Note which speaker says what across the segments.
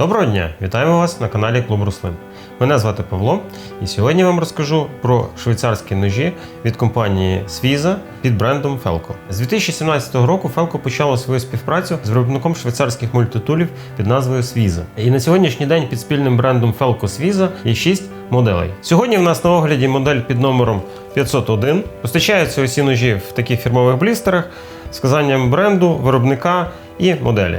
Speaker 1: Доброго дня! Вітаємо вас на каналі Клуб Руслин. Мене звати Павло, і сьогодні вам розкажу про швейцарські ножі від компанії Sviza під брендом Felco. З 2017 року Felco почало свою співпрацю з виробником швейцарських мультитулів під назвою Sviza. І на сьогоднішній день під спільним брендом Felco Sviza є 6 моделей. Сьогодні в нас на огляді модель під номером 501. Постачаються усі ножі в таких фірмових блістерах з вказанням бренду, виробника і моделі.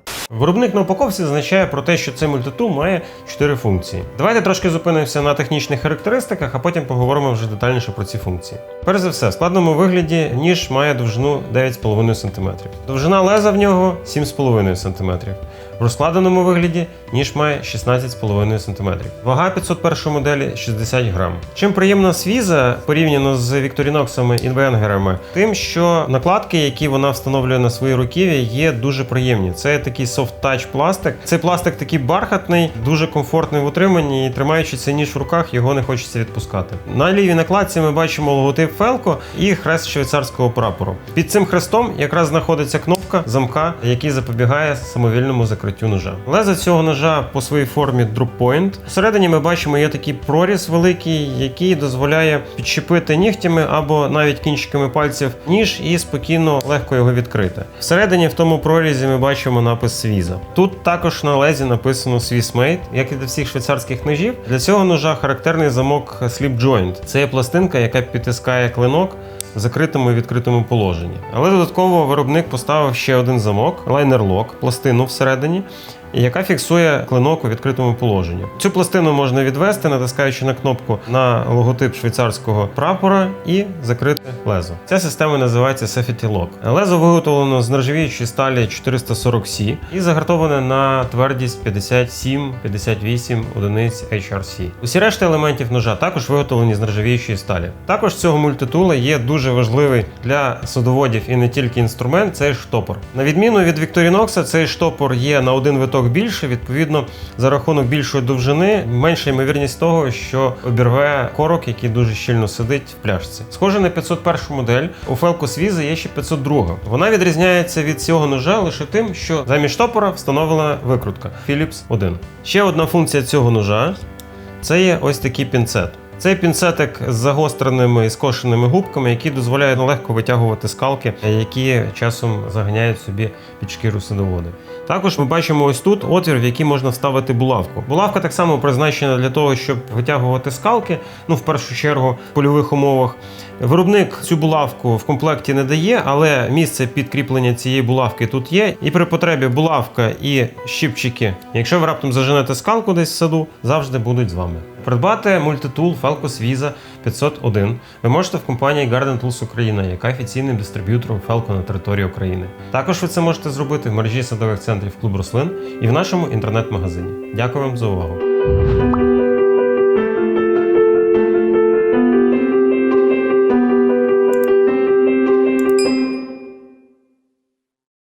Speaker 1: Виробник на упаковці зазначає про те, що цей мультитул має 4 функції. Давайте трошки зупинимося на технічних характеристиках, а потім поговоримо вже детальніше про ці функції. Перш за все, в складному вигляді ніж має довжину 9,5 см. Довжина леза в нього 7,5 см. В розкладеному вигляді ніж має 16,5 см. Вага 501 моделі 60 грам. Чим приємна свіза порівняно з вікторіноксами і венгерами, тим, що накладки, які вона встановлює на свої руків'я, є дуже приємні. Це такий soft-touch пластик. Цей пластик такий бархатний, дуже комфортний в утриманні, і тримаючи цей ніж в руках, його не хочеться відпускати. На лівій накладці ми бачимо логотип Felco і хрест швейцарського прапору. Під цим хрестом якраз знаходиться кнопка замка, який запобігає самовільному закриттю ножа. Лезо цього ножа по своїй формі point. Всередині ми бачимо є такий проріз великий, який дозволяє підщепити нігтями або навіть кінчиками пальців ніж і спокійно легко його відкрити. Всередині в тому прорізі ми бачимо напис Свіза. Тут також на лезі написано Swiss Made, як і для всіх швейцарських ножів. Для цього ножа характерний замок Slip Joint. Це є пластинка, яка підтискає клинок в закритому і відкритому положенні. Але додатково виробник поставив ще один замок, лайнер-лок, пластину всередині, яка фіксує клинок у відкритому положенні. Цю пластину можна відвести, натискаючи на кнопку на логотип швейцарського прапора і закрити лезо. Ця система називається Safety Lock. Лезо виготовлено з нержавіючої сталі 440C і загартоване на твердість 57-58 одиниць HRC. Усі решти елементів ножа також виготовлені з нержавіючої сталі. Також цього мультитула є дуже важливий для судоводів і не тільки інструмент це штопор. На відміну від Victorinox, цей штопор є на один виток більше, відповідно, за рахунок більшої довжини, менша ймовірність того, що обірве корок, який дуже щільно сидить в пляшці. Схоже на 501 модель, у Felco Sviza є ще 502. Вона відрізняється від цього ножа лише тим, що замість штопора встановлена викрутка Philips 1. Ще одна функція цього ножа це є ось такий пінцет. Цей пінцетик з загостреними і скошеними губками, які дозволяють легко витягувати скалки, які часом заганяють собі під шкіру садоводи. Також ми бачимо ось тут отвір, в який можна вставити булавку. Булавка так само призначена для того, щоб витягувати скалки, ну в першу чергу в польових умовах. Виробник цю булавку в комплекті не дає, але місце підкріплення цієї булавки тут є. І при потребі булавка і щипчики, якщо ви раптом заженете скалку десь в саду, завжди будуть з вами. Придбати мультитул Falcos Visa 501 ви можете в компанії Garden Tools Україна, яка офіційним дистриб'ютором Falco на території України. Також ви це можете зробити в мережі садових центрів Клуб Рослин і в нашому інтернет-магазині. Дякую вам за увагу.